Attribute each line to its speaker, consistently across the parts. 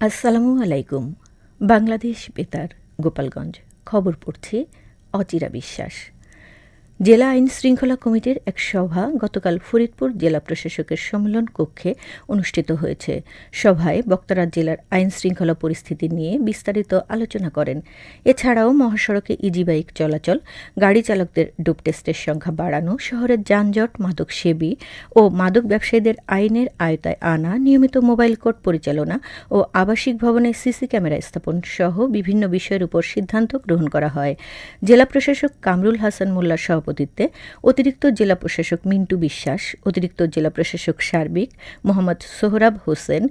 Speaker 1: আসসালামু আলাইকুম বাংলাদেশ বেতার গোপালগঞ্জ। খবর পড়ছে অচিরা বিশ্বাস। জেলা আইন শৃঙ্খলা কমিটির এক সভা গতকাল ফরিদপুর জেলা প্রশাসকের সম্মেলন কক্ষে অনুষ্ঠিত হয়েছে। সভায় বক্তারা জেলার আইন শৃঙ্খলা পরিস্থিতি নিয়ে বিস্তারিত আলোচনা করেন। এছাড়াও মহাসড়কে ইজি বাইক চলাচল, গাড়ি চালকদের ডোপ টেস্টের সংখ্যা বাড়ানো, শহরের যানজট মাদক সেবী ও মাদক ব্যবসায়ীদের আইনের আয়তায় আনা, নিয়মিত মোবাইল কোর্ট পরিচালনা ও আবাসিক ভবনে সিসি ক্যামেরা স্থাপন সহ বিভিন্ন বিষয়ের উপর সিদ্ধান্ত গ্রহণ করা হয়। জেলা প্রশাসক কামরুল হাসান মোল্লার সভাপতি সভাপতিত্বে অতিরিক্ত জেলা প্রশাসক মিন্টু বিশ্বাস, অতিরিক্ত জেলা প্রশাসক সার্বিক মোহাম্মদ সোহরাব হোসেন,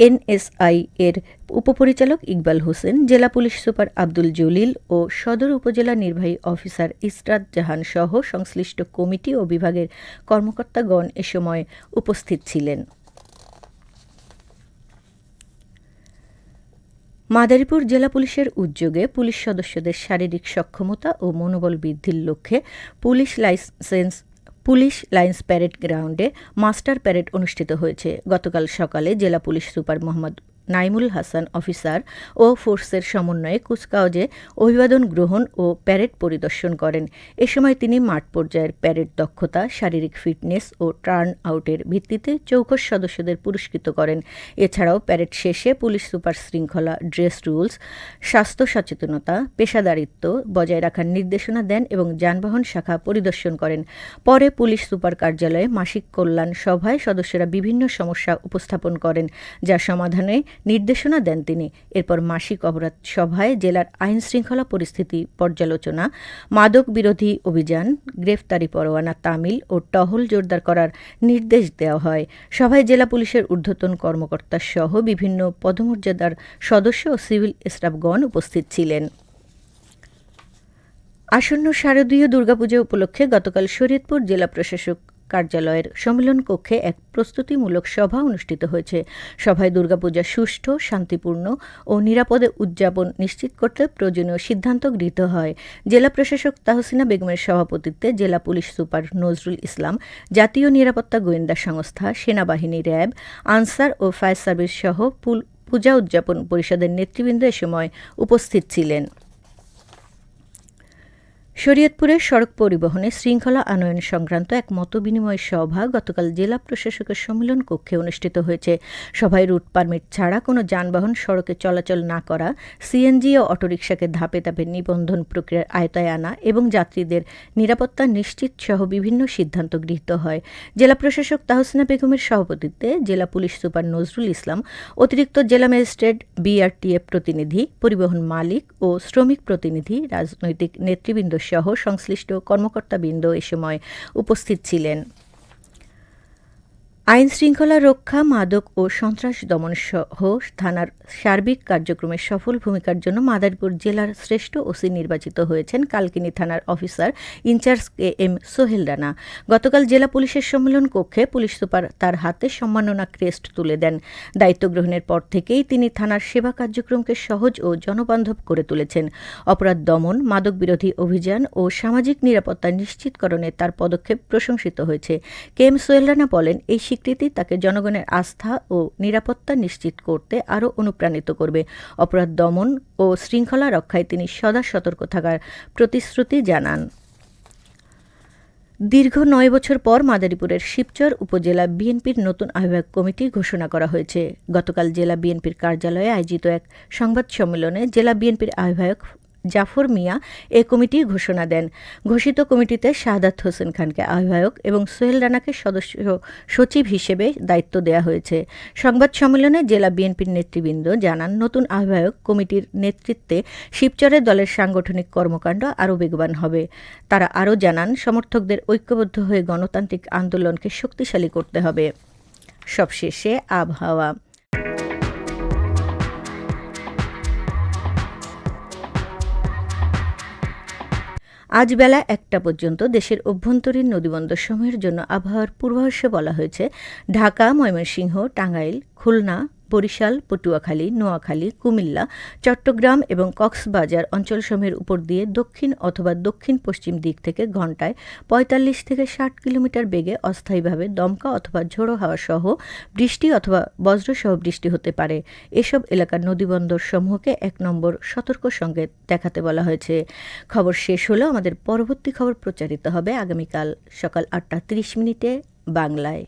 Speaker 1: এনএসআই এর উপপরিচালক ইকবাল হোসেন, জেলা পুলিশ সুপার আব্দুল জলিল ও সদর উপজেলা নির্বাহী অফিসার ইসরাত জাহান সহ সংশ্লিষ্ট কমিটি ও বিভাগের কর্মকর্তাগণ এ সময় উপস্থিত ছিলেন। মাদারীপুর জেলা পুলিশের উদ্যোগে পুলিশ সদস্যদের শারীরিক সক্ষমতা ও মনোবল বৃদ্ধির লক্ষ্যে police licence, police lines parade গ্রাউন্ডে মাস্টার প্যারেড অনুষ্ঠিত হয়েছে। গতকাল সকালে জেলা police super Mohammad Naimul Hasan officer ও ফোর্সের সমন্বয়ে কুচকাওয়াজে অভিবাদন গ্রহণ ও প্যারেড পরিদর্শন করেন। এ সময় তিনি মাঠ পর্যায়ের প্যারেড দক্ষতা, শারীরিক ফিটনেস ও টার্ন আউটের ভিত্তিতে চৌকস সদস্যদের পুরস্কৃত করেন। এছাড়াও প্যারেড শেষে পুলিশ সুপার শৃঙ্খলা, ড্রেস রুলস, স্বাস্থ্য সচেতনতা, পেশাদারিত্ব বজায় রাখার নির্দেশনা দেন এবং যানবাহন শাখা পরিদর্শন করেন। পরে পুলিশ সুপার কার্যালয়ে মাসিক কল্যাণ সভায় সদস্যরা বিভিন্ন সমস্যা উপস্থাপন করেন, যা সমাধানে নির্দেশনা দেন তিনি। এরপর মাসিক অপরাধ সভায় জেলার আইন শৃঙ্খলা পরিস্থিতি পর্যালোচনা, মাদক বিরোধী অভিযান, গ্রেফতারি পরোয়ানা তামিল ও টহল জোরদার করার নির্দেশ দেওয়া হয়। সভায় জেলা পুলিশের ঊর্ধ্বতন কর্মকর্তা সহ বিভিন্ন পদমর্যাদার সদস্য ও সিভিল স্টাফগণ উপস্থিত ছিলেন। আসন্ন শারদীয় দুর্গাপূজা উপলক্ষে গতকাল শরীয়তপুর জেলা প্রশাসক কার্যালয়ের সম্মেলন কক্ষে এক প্রস্তুতিমূলক সভা অনুষ্ঠিত হয়েছে। সভায় দুর্গাপূজা সুষ্ঠু, শান্তিপূর্ণ ও নিরাপদে উদযাপন নিশ্চিত করতে প্রয়োজনীয় সিদ্ধান্ত গৃহীত হয়। জেলা প্রশাসক তাহসিনা বেগমের সভাপতিত্বে জেলা পুলিশ সুপার নজরুল ইসলাম, জাতীয় নিরাপত্তা গোয়েন্দা সংস্থা, সেনাবাহিনী র্যাব, আনসার ও ফায়ার সার্ভিস সহ পূজা উদযাপন পরিষদের নেতৃবৃন্দ এ সময় উপস্থিত ছিলেন। শরীয়তপুরের সড়ক পরিবহনে শৃঙ্খলা আনয়ন সংক্রান্ত এক মতবিনিময় সভা গতকাল জেলা প্রশাসকের সম্মেলন কক্ষে অনুষ্ঠিত হয়েছে। সভায় রুট পারমিট ছাড়া কোনো যানবাহন সড়কে চলাচল না করা, সিএনজি ও অটোরিকশাকে ধাপে ধাপে নিবন্ধন প্রক্রিয়ার আয়তায় আনা এবং যাত্রীদের নিরাপত্তা নিশ্চিত সহ বিভিন্ন সিদ্ধান্ত গৃহীত হয়। জেলা প্রশাসক তাহসিনা বেগমের সভাপতিত্বে জেলা পুলিশ সুপার নজরুল ইসলাম, অতিরিক্ত জেলা ম্যাজিস্ট্রেট বিআরটিএফ প্রতিনিধি, পরিবহন মালিক ও শ্রমিক প্রতিনিধি, রাজনৈতিক নেতৃবৃন্দ সহ সংশ্লিষ্ট কর্মকর্তাবৃন্দ এ সময় উপস্থিত ছিলেন। আইন শৃঙ্খলা রক্ষা, মাদক ও সন্ত্রাস দমন সহ থানার সার্বিক কার্যক্রমের সফল ভূমিকার জন্য মাদারীপুর জেলার শ্রেষ্ঠ ওসি নির্বাচিত হয়েছেন কালকিনি থানার officer in charge K M Sohel Rana. গতকাল জেলা পুলিশের সম্মেলন কক্ষে পুলিশ সুপার তার হাতে সম্মাননা ক্রেস্ট তুলে দেন। দায়িত্ব গ্রহণের পর থেকেই তিনি থানার সেবা কার্যক্রমকে সহজ ও জনবান্ধব করে তুলেছেন। অপরাধ দমন মাদক বিরোধী অভিযান ও সামাজিক নিরাপত্তা নিশ্চিতকরণে তার পদক্ষেপ প্রশংসিত হয়েছে। কে এম সোহেল রানা বলেন, এই স্বীকৃতি তাকে জনগণের আস্থা ও নিরাপত্তা নিশ্চিত করতে আরও অনুপ্রাণিত করবে। অপরাধ দমন ও শৃঙ্খলা রক্ষায় তিনি সদা সতর্ক থাকার প্রতিশ্রুতি জানান। দীর্ঘ নয় বছর পর মাদারীপুরের শিবচর উপজেলা বিএনপির নতুন আহ্বায়ক কমিটি ঘোষণা করা হয়েছে। গতকাল জেলা বিএনপির কার্যালয়ে আয়োজিত এক সংবাদ সম্মেলনে জেলা বিএনপির আহ্বায়ক জাফর মিয়া এ কমিটি ঘোষণা দেন। ঘোষিত কমিটিতে শাহাদাত হোসেন খানকে আহ্বায়ক এবং সোহেল রানাকে সদস্য সচিব হিসেবে দায়িত্ব দেওয়া হয়েছে। সংবাদ সম্মেলনে জেলা বিএনপির নেতৃবৃন্দ জানান, নতুন আহ্বায়ক কমিটির নেতৃত্বে শিবচরে দলের সাংগঠনিক কর্মকাণ্ড আরও বেগবান হবে। তারা আরও জানান, সমর্থকদের ঐক্যবদ্ধ হয়ে গণতান্ত্রিক আন্দোলনকে শক্তিশালী করতে হবে। সবশেষে আবহাওয়া। আজ বেলা একটা পর্যন্ত দেশের অভ্যন্তরীণ নদীবন্দর সমূহের জন্য আবহাওয়ার পূর্বাভাসে বলা হয়েছে, ঢাকা, ময়মনসিংহ, টাঙ্গাইল, খুলনা বরিশাল, পটুয়াখালী, নোয়াখালী, কুমিল্লা, চট্টগ্রাম এবং কক্সবাজার অঞ্চলসমূহের উপর দিয়ে দক্ষিণ অথবা দক্ষিণ পশ্চিম দিক থেকে ঘন্টায় পঁয়তাল্লিশ থেকে ষাট কিলোমিটার বেগে অস্থায়ীভাবে দমকা অথবা ঝোড়ো হাওয়া সহ বৃষ্টি অথবা বজ্রসহ বৃষ্টি হতে পারে। এসব এলাকার নদীবন্দর সমূহকে এক নম্বর সতর্ক সঙ্গে দেখাতে বলা হয়েছে। খবর শেষ হলো আমাদের পরবর্তী খবর প্রচারিত হবে আগামীকাল সকাল আটটা তিরিশ মিনিটে বাংলায়।